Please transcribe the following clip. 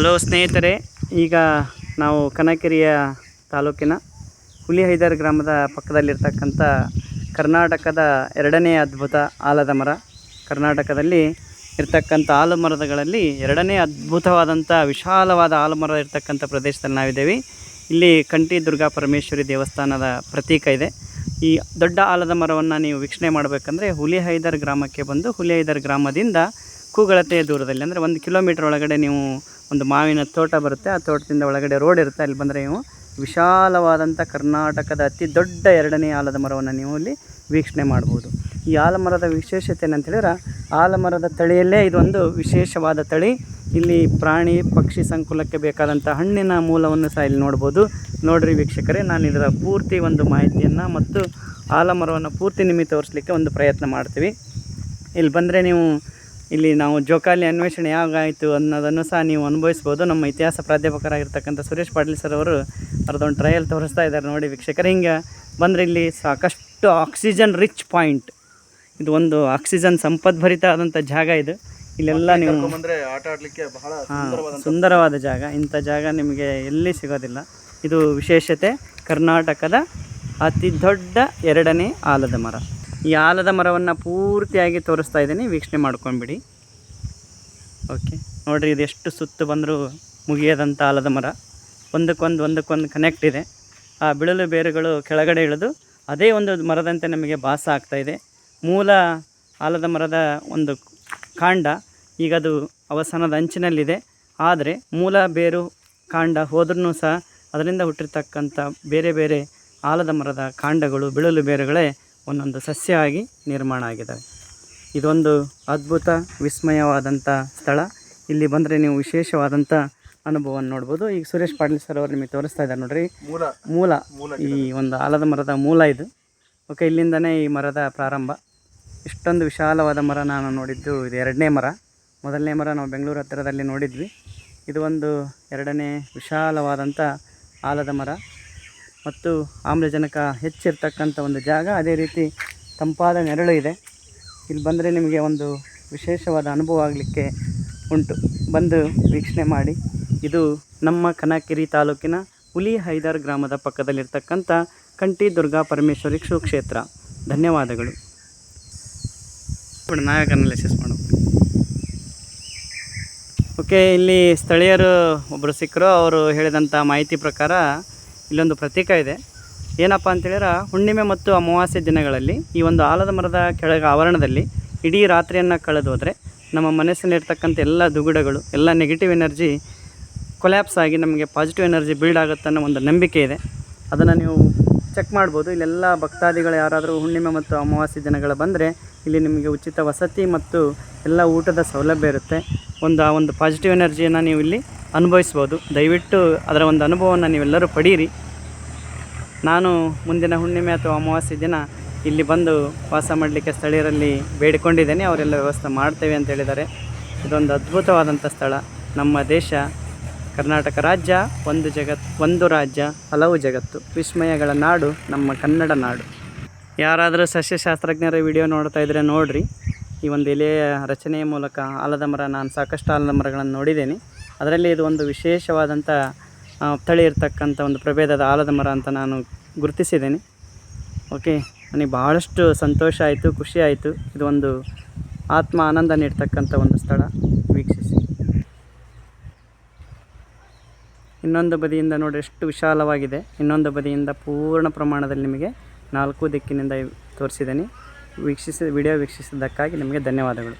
Hello ಸ್ನೇಹಿತರೆ, ಈಗ ನಾವು ಕನಕಿರಿಯ ತಾಲೂಕಿನ ಹುಲಿಹೈದರ್ ಗ್ರಾಮದ ಪಕ್ಕದಲ್ಲಿರ್ತಕ್ಕಂಥ ಕರ್ನಾಟಕದ ಎರಡನೇ ಅದ್ಭುತ ಆಲದ ಮರ. ಕರ್ನಾಟಕದಲ್ಲಿ ಇರ್ತಕ್ಕಂಥ ಆಲು ಮರದಗಳಲ್ಲಿ ಎರಡನೇ ಅದ್ಭುತವಾದಂಥ ವಿಶಾಲವಾದ ಆಲು ಮರ ಇರ್ತಕ್ಕಂಥ ಪ್ರದೇಶದಲ್ಲಿ ನಾವಿದ್ದೇವೆ. ಇಲ್ಲಿ ಕಂಠಿ ದುರ್ಗಾ ಪರಮೇಶ್ವರಿ ದೇವಸ್ಥಾನದ ಪ್ರತೀಕ ಇದೆ. ಈ ದೊಡ್ಡ ಆಲದ ಮರವನ್ನು ನೀವು ವೀಕ್ಷಣೆ ಮಾಡಬೇಕಂದ್ರೆ ಹುಲಿಹೈದರ್ ಗ್ರಾಮಕ್ಕೆ ಬಂದು ಹುಲಿಹೈದರ್ ಗ್ರಾಮದಿಂದ ಕೂಗಳತೆಯ ದೂರದಲ್ಲಿ. ಅಂದರೆ ಒಂದು ಕಿಲೋಮೀಟ್ರ್ ಒಳಗಡೆ ನೀವು ಒಂದು ಮಾವಿನ ತೋಟ ಬರುತ್ತೆ. ಆ ತೋಟದಿಂದ ಒಳಗಡೆ ರೋಡ್ ಇರುತ್ತೆ. ಅಲ್ಲಿ ಬಂದರೆ ನೀವು ವಿಶಾಲವಾದಂಥ ಕರ್ನಾಟಕದ ಅತಿ ದೊಡ್ಡ ಎರಡನೇ ಆಲದ ಮರವನ್ನು ನೀವು ಇಲ್ಲಿ ವೀಕ್ಷಣೆ ಮಾಡ್ಬೋದು. ಈ ಆಲಮರದ ವಿಶೇಷತೆ ಏನಂತ ಹೇಳಿದ್ರೆ, ಆಲಮರದ ತಳಿಯಲ್ಲೇ ಇದೊಂದು ವಿಶೇಷವಾದ ತಳಿ. ಇಲ್ಲಿ ಪ್ರಾಣಿ, ಪಕ್ಷಿ ಸಂಕುಲಕ್ಕೆ ಬೇಕಾದಂಥ ಹಣ್ಣಿನ ಮೂಲವನ್ನು ಸಹ ಇಲ್ಲಿ ನೋಡ್ಬೋದು. ನೋಡ್ರಿ ವೀಕ್ಷಕರೇ, ನಾನು ಇದರ ಪೂರ್ತಿ ಒಂದು ಮಾಹಿತಿಯನ್ನು ಮತ್ತು ಆಲಮರವನ್ನು ಪೂರ್ತಿ ನಿಮಗೆ ತೋರಿಸಲಿಕ್ಕೆ ಒಂದು ಪ್ರಯತ್ನ ಮಾಡ್ತೀವಿ. ಇಲ್ಲಿ ಬಂದರೆ ನೀವು ಇಲ್ಲಿ ನಾವು ಜೋಕಾಲಿ ಅನ್ವೇಷಣೆ ಯಾವಾಗಾಯಿತು ಅನ್ನೋದನ್ನು ಸಹ ನೀವು ಅನುಭವಿಸ್ಬೋದು. ನಮ್ಮ ಇತಿಹಾಸ ಪ್ರಾಧ್ಯಾಪಕರಾಗಿರ್ತಕ್ಕಂಥ ಸುರೇಶ್ ಪಾಟೀಲ್ ಸರ್ ಅವರು ಅವ್ರದ್ದೊಂದು ಟ್ರಯಲ್ ತೋರಿಸ್ತಾ ಇದ್ದಾರೆ ನೋಡಿ ವೀಕ್ಷಕರು. ಹಿಂಗೆ ಬಂದರೆ ಇಲ್ಲಿ ಸಾಕಷ್ಟು ಆಕ್ಸಿಜನ್ ರಿಚ್ ಪಾಯಿಂಟ್ ಇದು ಒಂದು ಆಕ್ಸಿಜನ್ ಸಂಪದ್ಭರಿತ ಆದಂಥ ಜಾಗ ಇದು. ಇಲ್ಲೆಲ್ಲ ನೀವು ಬಂದ್ರೆ ಆಟ ಆಡಲಿಕ್ಕೆ ಬಹಳ ಹಾಂ ಸುಂದರವಾದ ಜಾಗ. ಇಂಥ ಜಾಗ ನಿಮಗೆ ಎಲ್ಲಿ ಸಿಗೋದಿಲ್ಲ. ಇದು ವಿಶೇಷತೆ ಕರ್ನಾಟಕದ ಅತಿ ದೊಡ್ಡ ಎರಡನೇ ಆಲದ ಮರ. ಈ ಆಲದ ಮರವನ್ನು ಪೂರ್ತಿಯಾಗಿ ತೋರಿಸ್ತಾ ಇದ್ದೀನಿ. ವೀಕ್ಷಣೆ ಮಾಡ್ಕೊಂಬಿಡಿ ಓಕೆ ನೋಡಿರಿ, ಇದು ಎಷ್ಟು ಸುತ್ತು ಬಂದರೂ ಮುಗಿಯದಂಥ ಆಲದ ಮರ. ಒಂದಕ್ಕೊಂದು ಒಂದಕ್ಕೊಂದು ಕನೆಕ್ಟ್ ಇದೆ. ಆ ಬಿಳಲು ಬೇರುಗಳು ಕೆಳಗಡೆ ಇಳಿದು ಅದೇ ಒಂದು ಮರದಂತೆ ನಮಗೆ ಭಾಸ ಇದೆ. ಮೂಲ ಆಲದ ಮರದ ಒಂದು ಕಾಂಡ ಈಗ ಅದು ಅವಸಾನದ ಅಂಚಿನಲ್ಲಿದೆ. ಆದರೆ ಮೂಲ ಬೇರು ಕಾಂಡ ಹೋದ್ರೂ ಸಹ ಅದರಿಂದ ಹುಟ್ಟಿರ್ತಕ್ಕಂಥ ಬೇರೆ ಬೇರೆ ಆಲದ ಮರದ ಕಾಂಡಗಳು, ಬಿಳಲು ಬೇರುಗಳೇ ಒಂದೊಂದು ಸಸ್ಯ ಆಗಿ ನಿರ್ಮಾಣ ಆಗಿದ್ದಾವೆ. ಇದೊಂದು ಅದ್ಭುತ ವಿಸ್ಮಯವಾದಂಥ ಸ್ಥಳ. ಇಲ್ಲಿ ಬಂದರೆ ನೀವು ವಿಶೇಷವಾದಂಥ ಅನುಭವವನ್ನು ನೋಡ್ಬೋದು. ಈಗ ಸುರೇಶ್ ಪಾಟೀಲ್ ಸರ್ ಅವರು ನಿಮಗೆ ತೋರಿಸ್ತಾ ಇದ್ದಾರೆ ನೋಡ್ರಿ. ಮೂಲ. ಮೂಲ. ಈ ಒಂದು ಆಲದ ಮರದ ಮೂಲ ಇದು. ಓಕೆ ಇಲ್ಲಿಂದನೇ ಈ ಮರದ ಪ್ರಾರಂಭ. ಇಷ್ಟೊಂದು ವಿಶಾಲವಾದ ಮರ ನಾನು ನೋಡಿದ್ದು ಇದು ಎರಡನೇ ಮರ. ಮೊದಲನೇ ಮರ ನಾವು ಬೆಂಗಳೂರು ಹತ್ತಿರದಲ್ಲಿ ನೋಡಿದ್ವಿ. ಇದು ಒಂದು ಎರಡನೇ ವಿಶಾಲವಾದಂಥ ಆಲದ ಮರ. ಮತ್ತು ಆಮ್ಲಜನಕ ಹೆಚ್ಚಿರ್ತಕ್ಕಂಥ ಒಂದು ಜಾಗ. ಅದೇ ರೀತಿ ತಂಪಾದ ನೆರಳು ಇದೆ. ಇಲ್ಲಿ ಬಂದರೆ ನಿಮಗೆ ಒಂದು ವಿಶೇಷವಾದ ಅನುಭವ ಆಗಲಿಕ್ಕೆ ಉಂಟು. ಬಂದು ವೀಕ್ಷಣೆ ಮಾಡಿ. ಇದು ನಮ್ಮ ಕನಕಿರಿ ತಾಲೂಕಿನ ಹುಲಿ ಹೈದಾರ್ ಗ್ರಾಮದ ಪಕ್ಕದಲ್ಲಿರ್ತಕ್ಕಂಥ ಕಂಟಿ ದುರ್ಗಾ ಪರಮೇಶ್ವರಿ ಕ್ಷೇತ್ರ ಧನ್ಯವಾದಗಳು. ನೋಡಿ ನಾಯಕನ ಅನಾಲಿಸಿಸ್ ಮಾಡೋಕೆ ಓಕೆ ಇಲ್ಲಿ ಸ್ಥಳೀಯರು ಒಬ್ಬರು ಸಿಕ್ಕರು ಅವರು ಹೇಳಿದಂಥ ಮಾಹಿತಿ ಪ್ರಕಾರ ಇಲ್ಲೊಂದು ಪ್ರತೀಕ ಇದೆ. ಏನಪ್ಪ ಅಂತೇಳಿದ್ರೆ ಹುಣ್ಣಿಮೆ ಮತ್ತು ಅಮಾವಾಸ್ಯೆ ದಿನಗಳಲ್ಲಿ ಈ ಒಂದು ಆಲದ ಮರದ ಕೆಳಗೆ ಆವರಣದಲ್ಲಿ ಇಡೀ ರಾತ್ರಿಯನ್ನು ಕಳೆದೋದರೆ ನಮ್ಮ ಮನಸ್ಸಿನಲ್ಲಿರ್ತಕ್ಕಂಥ ಎಲ್ಲ ದುಗುಡಗಳು, ಎಲ್ಲ ನೆಗೆಟಿವ್ ಎನರ್ಜಿ ಕೊಲ್ಯಾಪ್ಸ್ ಆಗಿ ನಮಗೆ ಪಾಸಿಟಿವ್ ಎನರ್ಜಿ ಬಿಲ್ಡ್ ಆಗುತ್ತೆ ಅನ್ನೋ ಒಂದು ನಂಬಿಕೆ ಇದೆ. ಅದನ್ನು ನೀವು ಚೆಕ್ ಮಾಡ್ಬೋದು. ಇಲ್ಲೆಲ್ಲ ಭಕ್ತಾದಿಗಳು ಯಾರಾದರೂ ಹುಣ್ಣಿಮೆ ಮತ್ತು ಅಮಾವಾಸ್ಯೆ ದಿನಗಳು ಬಂದರೆ ಇಲ್ಲಿ ನಿಮಗೆ ಉಚಿತ ವಸತಿ ಮತ್ತು ಎಲ್ಲ ಊಟದ ಸೌಲಭ್ಯ ಇರುತ್ತೆ. ಒಂದು ಆ ಒಂದು ಪಾಸಿಟಿವ್ ಎನರ್ಜಿಯನ್ನು ನೀವು ಇಲ್ಲಿ ಅನುಭವಿಸ್ಬೋದು. ದಯವಿಟ್ಟು ಅದರ ಒಂದು ಅನುಭವವನ್ನು ನೀವೆಲ್ಲರೂ ಪಡೀರಿ. ನಾನು ಮುಂದಿನ ಹುಣ್ಣಿಮೆ ಅಥವಾ ಅಮಾವಾಸ್ಯೆ ದಿನ ಇಲ್ಲಿ ಬಂದು ವಾಸ ಮಾಡಲಿಕ್ಕೆ ಸ್ಥಳೀಯರಲ್ಲಿ ಬೇಡಿಕೊಂಡಿದ್ದೇನೆ. ಅವರೆಲ್ಲ ವ್ಯವಸ್ಥೆ ಮಾಡ್ತೇವೆ ಅಂತ ಹೇಳಿದ್ದಾರೆ. ಇದೊಂದು ಅದ್ಭುತವಾದಂಥ ಸ್ಥಳ. ನಮ್ಮ ದೇಶ, ಕರ್ನಾಟಕ ರಾಜ್ಯ, ಒಂದು ಜಗತ್ತು ಒಂದು ರಾಜ್ಯ, ಹಲವು ಜಗತ್ತು. ವಿಸ್ಮಯಗಳ ನಾಡು, ನಮ್ಮ ಕನ್ನಡ ನಾಡು. ಯಾರಾದರೂ ಸಸ್ಯಶಾಸ್ತ್ರಜ್ಞರ ವಿಡಿಯೋ ನೋಡ್ತಾ ಇದ್ದರೆ ನೋಡಿರಿ. ಈ ಒಂದು ಎಲೆಯ ರಚನೆಯ ಮೂಲಕ ಆಲದ ಮರ, ನಾನು ಸಾಕಷ್ಟು ಆಲದ ಮರಗಳನ್ನು ನೋಡಿದ್ದೇನೆ. ಅದರಲ್ಲಿ ಇದು ಒಂದು ವಿಶೇಷವಾದಂಥ ತಳಿ ಇರತಕ್ಕಂಥ ಒಂದು ಪ್ರಭೇದದ ಆಲದ ಮರ ಅಂತ ನಾನು ಗುರುತಿಸಿದ್ದೇನೆ. ಓಕೆ, ನನಗೆ ಭಾಳಷ್ಟು ಸಂತೋಷ ಆಯಿತು, ಖುಷಿ ಆಯಿತು. ಇದು ಒಂದು ಆತ್ಮ ಆನಂದ ನೀಡ್ತಕ್ಕಂಥ ಒಂದು ಸ್ಥಳ ವೀಕ್ಷಿಸಿ. ಇನ್ನೊಂದು ಬದಿಯಿಂದ ನೋಡಿ ಎಷ್ಟು ವಿಶಾಲವಾಗಿದೆ. ಇನ್ನೊಂದು ಬದಿಯಿಂದ ಪೂರ್ಣ ಪ್ರಮಾಣದಲ್ಲಿ ನಿಮಗೆ ನಾಲ್ಕು ದಿಕ್ಕಿನಿಂದ ತೋರಿಸಿದ್ದೀನಿ. ವೀಕ್ಷಿಸಿ, ವಿಡಿಯೋ ವೀಕ್ಷಿಸಿದ್ದಕ್ಕಾಗಿ ನಿಮಗೆ ಧನ್ಯವಾದಗಳು.